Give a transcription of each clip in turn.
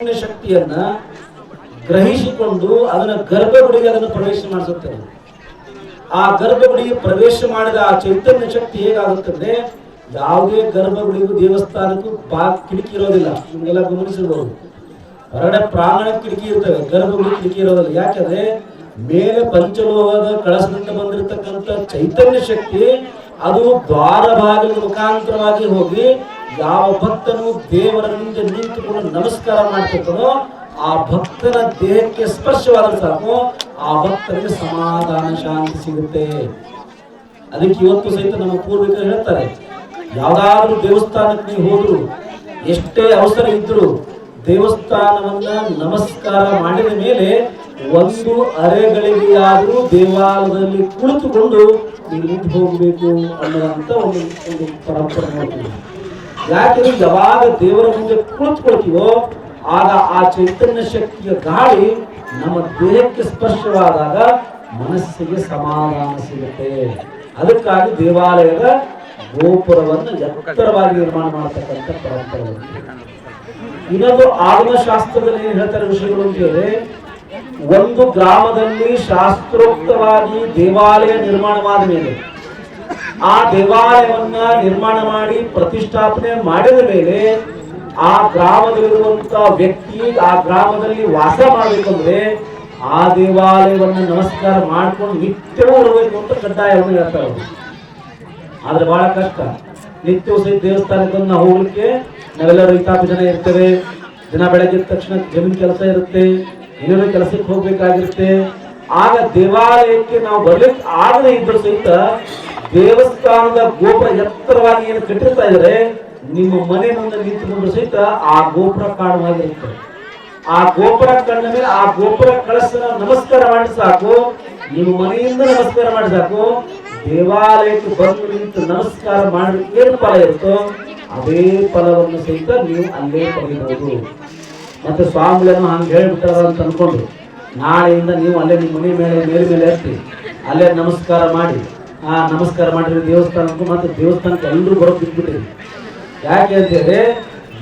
ಶಕ್ತಿಯನ್ನ ಗ್ರಹಿಸಿಕೊಂಡು ಅದನ್ನ ಗರ್ಭಗುಡಿಗೆ ಅದನ್ನು ಪ್ರವೇಶ ಮಾಡಿಸುತ್ತದೆ ಆ ಗರ್ಭಗುಡಿಗೆ ಪ್ರವೇಶ ಮಾಡಿದ ಆ ಚೈತನ್ಯ ಶಕ್ತಿ ಹೇಗಾಗುತ್ತದೆ ಯಾವುದೇ ಗರ್ಭಗುಡಿಗೂ ದೇವಸ್ಥಾನಕ್ಕೂ ಬಾ ಕಿಟಕಿ ಇರೋದಿಲ್ಲ. ನಿಮಗೆಲ್ಲ ಗಮನಿಸಿರ್ಬೋದು. ಹೊರಗಡೆ ಪ್ರಾಣ ಕಿಟಕಿ ಇರ್ತವೆ ಗರ್ಭಗುಡಿ ಕಿಟಕಿ ಇರೋದಿಲ್ಲ. ಯಾಕಂದ್ರೆ ಮೇಲೆ ಪಂಚಲೋಹದ ಕಳಸದಿಂದ ಬಂದಿರತಕ್ಕಂಥ ಚೈತನ್ಯ ಶಕ್ತಿ ಅದು ದ್ವಾರ ಭಾಗದ ಮುಖಾಂತರವಾಗಿ ಹೋಗಿ ಯಾವ ಭಕ್ತನು ದೇವರ ಮುಂದೆ ನಿಂತುಕೊಂಡು ನಮಸ್ಕಾರ ಮಾಡ್ತಿರ್ತಾನೋ ಆ ಭಕ್ತನ ದೇಹಕ್ಕೆ ಸ್ಪರ್ಶವಾದ ಆ ಭಕ್ತನಿಗೆ ಸಮಾಧಾನ ಶಾಂತಿ ಸಿಗುತ್ತೆ. ಅದಕ್ಕೆ ಇವತ್ತು ಸಹಿತ ನಮ್ಮ ಪೂರ್ವಿಕರು ಹೇಳ್ತಾರೆ, ಯಾವ್ದಾದ್ರೂ ದೇವಸ್ಥಾನಕ್ಕೆ ನೀವು ಹೋದ್ರು, ಎಷ್ಟೇ ಅವಸರ ಇದ್ರು ದೇವಸ್ಥಾನವನ್ನ ನಮಸ್ಕಾರ ಮಾಡಿದ ಮೇಲೆ ಒಂದು ಅರೆಗಳಿಗೆಯಾದರೂ ದೇವಾಲಯದಲ್ಲಿ ಕುಳಿತುಕೊಂಡು ನೀವು ಹೋಗಬೇಕು ಅನ್ನುವಂತ ಒಂದು ಒಂದು ಪರಂಪರೆ ನೋಡ್ತೀವಿ ಯಾಕೆಂದ್ರೆ ಯಾವಾಗ ದೇವರ ಮುಂದೆ ಕುಳಿತುಕೊಳ್ತೀವೋ ಆಗ ಆ ಚೈತನ್ಯ ಶಕ್ತಿಯ ಗಾಳಿ ನಮ್ಮ ದೇಹಕ್ಕೆ ಸ್ಪರ್ಶವಾದಾಗ ಮನಸ್ಸಿಗೆ ಸಮಾಧಾನ ಸಿಗುತ್ತೆ ಅದಕ್ಕಾಗಿ ದೇವಾಲಯದ ಗೋಪುರವನ್ನು ಎತ್ತರವಾಗಿ ನಿರ್ಮಾಣ ಮಾಡತಕ್ಕಂಥ ಪರಂಪರೆ. ಇನ್ನೊಂದು ಆಗಮಶಾಸ್ತ್ರದಲ್ಲಿ ಏನು ಹೇಳ್ತಾರೆ ವಿಷಯಗಳು ಅಂತ ಹೇಳಿದ್ರೆ ಒಂದು ಗ್ರಾಮದಲ್ಲಿ ಶಾಸ್ತ್ರೋಕ್ತವಾಗಿ ದೇವಾಲಯ ನಿರ್ಮಾಣವಾದ ಮೇಲೆ ಆ ದೇವಾಲಯವನ್ನ ನಿರ್ಮಾಣ ಮಾಡಿ ಪ್ರತಿಷ್ಠಾಪನೆ ಮಾಡಿದ ಮೇಲೆ ಆ ಗ್ರಾಮದಲ್ಲಿರುವಂತ ವ್ಯಕ್ತಿ ಆ ಗ್ರಾಮದಲ್ಲಿ ವಾಸ ಮಾಡಬೇಕಂದ್ರೆ ಆ ದೇವಾಲಯವನ್ನು ನಮಸ್ಕಾರ ಮಾಡ್ಕೊಂಡು ನಿತ್ಯವೂ ಇರಬೇಕು ಅಂತ ಕಡ್ಡಾಯವನ್ನು ಹೇಳ್ತಾರೆ ಆದ್ರೆ ಬಹಳ ಕಷ್ಟ. ನಿತ್ಯವೂ ಸಹಿತ ದೇವಸ್ಥಾನಕ್ಕೆ ಬಂದು ಹೋಗ್ಲಿಕ್ಕೆ ನಾವೆಲ್ಲರೂ ರೈತಾಪಿ ಜನ ಇರ್ತೇವೆ. ದಿನ ಬೆಳಗ್ಗೆ ತಕ್ಷಣ ಜಮೀನ್ ಕೆಲಸ ಇರುತ್ತೆ. ಏನೇನೋ ಕೆಲಸಕ್ಕೆ ಹೋಗ್ಬೇಕಾಗಿರುತ್ತೆ. ಆಗ ದೇವಾಲಯಕ್ಕೆ ನಾವು ಬರ್ಲಿಕ್ಕೆ ಆಗದೆ ಇದ್ರ ಸಹಿತ ದೇವಸ್ಥಾನದ ಗೋಪುರ ಎತ್ತರವಾಗಿ ಏನು ಕಟ್ಟಿರ್ತಾ ಇದ್ರೆ ನಿಮ್ಮ ಮನೆ ಮುಂದೆ ನಿಂತುಕೊಂಡು ಸಹಿತ ಆ ಗೋಪುರ ಕಾಣುವಾಗಿರುತ್ತೆ ಆ ಗೋಪುರ ಕಂಡ ಮೇಲೆ ಆ ಗೋಪುರ ಕಳಸ ನಮಸ್ಕಾರ ಮಾಡಿ ಸಾಕು, ನಿಮ್ಮ ಮನೆಯಿಂದ ನಮಸ್ಕಾರ ಮಾಡಿ ಸಾಕು, ದೇವಾಲಯಕ್ಕೆ ಬಂದು ನಿಂತು ನಮಸ್ಕಾರ ಮಾಡಿ ಏನು ಫಲ ಇರುತ್ತೋ ಅದೇ ಫಲವನ್ನು ಸಹಿತ ನೀವು ಅಲ್ಲೇ ಪಡೆಯಬಹುದು. ಮತ್ತೆ ಸ್ವಾಮಿಗಳನ್ನು ಹಂಗೆ ಹೇಳ್ಬಿಟ್ಟಾರ ಅಂತ ಅನ್ಕೊಂಡು ನಾಳೆಯಿಂದ ನೀವು ಅಲ್ಲೇ ನಿಮ್ಮ ಮನೆ ಮೇಲೆ ಮೇಲೆ ಮೇಲೆ ಇರ್ತೀವಿ ಅಲ್ಲೇ ನಮಸ್ಕಾರ ಮಾಡಿ. ಆ ನಮಸ್ಕಾರ ಮಾಡಿದ್ರೆ ದೇವಸ್ಥಾನಕ್ಕೂ ಮತ್ತು ದೇವಸ್ಥಾನಕ್ಕೆ ಎಲ್ಲರೂ ಬರೋದು ಬಿಟ್ಬಿಟ್ರಿ. ಯಾಕೆ ಅಂತೇಳಿ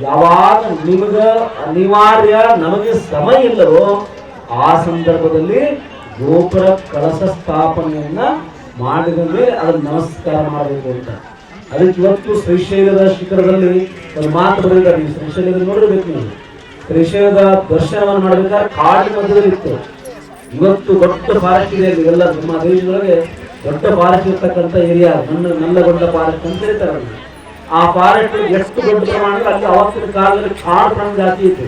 ಯಾವಾಗ ನಿಮಗ ಅನಿವಾರ್ಯ, ನಮಗೆ ಸಮಯ ಇಲ್ಲವೋ, ಆ ಸಂದರ್ಭದಲ್ಲಿ ಗೋಪುರ ಕಳಸ ಸ್ಥಾಪನೆಯನ್ನ ಮಾಡಿದ ಮೇಲೆ ಅದನ್ನ ನಮಸ್ಕಾರ ಮಾಡಬೇಕು ಅಂತ. ಅದಕ್ಕೆ ಇವತ್ತು ಶ್ರೀಶೈಲದ ಶಿಖರದಲ್ಲಿ ಒಂದು ಮಾತು ಬರೆದಿದ್ದಾರೆ. ನೀವು ಶ್ರೀಶೈಲದಲ್ಲಿ ನೋಡಿರ್ಬೇಕು ನೀವು. ಶ್ರೀಶೈಲದ ದರ್ಶನವನ್ನು ಮಾಡಬೇಕಾದ್ರೆ ಕಾಡಿನ ಮಧ್ಯದಲ್ಲಿ ಇತ್ತು. ಇವತ್ತು ದೊಡ್ಡ ಫಾರೆಸ್ಟ್ ಇದೆ ಇವೆಲ್ಲ ನಮ್ಮ ದೇಶದೊಳಗೆ ದೊಡ್ಡ ಫಾರೆಸ್ಟ್ ಇರ್ತಕ್ಕಂಥ ಏರಿಯಾ. ನನ್ನ ನಲ್ಲಗೊಂಡ ಫಾರೆಸ್ಟ್ ಅಂತ ಹೇಳ್ತಾರೆ. ಆ ಫಾರೆಸ್ಟ್ ಎಷ್ಟು ದೊಡ್ಡ ಪ್ರಮಾಣದಲ್ಲಿ ಅಲ್ಲಿ ಅವತ್ತಿನ ಕಾಲದಲ್ಲಿ ಕಾಡು ಪ್ರಾಣಿ ಜಾತಿ ಇತ್ತು.